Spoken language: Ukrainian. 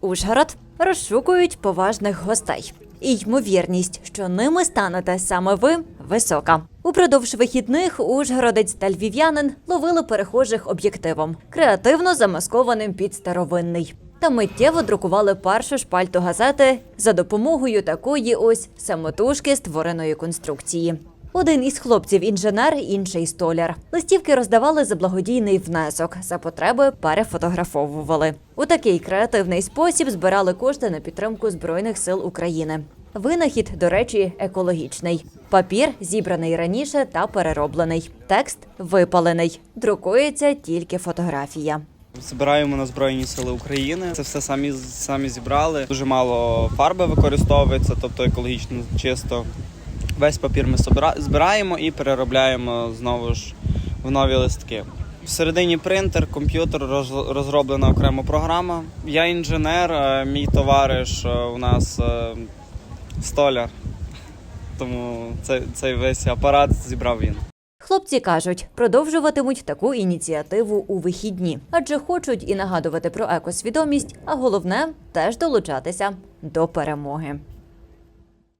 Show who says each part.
Speaker 1: Ужгород розшукують поважних гостей. І ймовірність, що ними станете саме ви, висока. Упродовж вихідних ужгородець та львів'янин ловили перехожих об'єктивом, креативно замаскованим під старовинний. Та миттєво друкували першу шпальту газети за допомогою такої ось самотужки створеної конструкції. Один із хлопців інженер, інший столяр. Листівки роздавали за благодійний внесок, за потреби перефотографовували. У такий креативний спосіб збирали кошти на підтримку збройних сил України. Винахід, до речі, екологічний. Папір зібраний раніше та перероблений. Текст випалений. Друкується тільки фотографія.
Speaker 2: Збираємо на Збройні Сили України. Це все самі самі зібрали. Дуже мало фарби використовується, тобто екологічно чисто. Весь папір ми збираємо і переробляємо знову ж в нові листки. Всередині принтер, комп'ютер, роз- розроблена окрема програма. Я інженер, мій товариш е, у нас е, столяр. Тому цей, цей весь апарат зібрав він.
Speaker 1: Хлопці кажуть, продовжуватимуть таку ініціативу у вихідні, адже хочуть і нагадувати про екосвідомість, а головне теж долучатися до перемоги.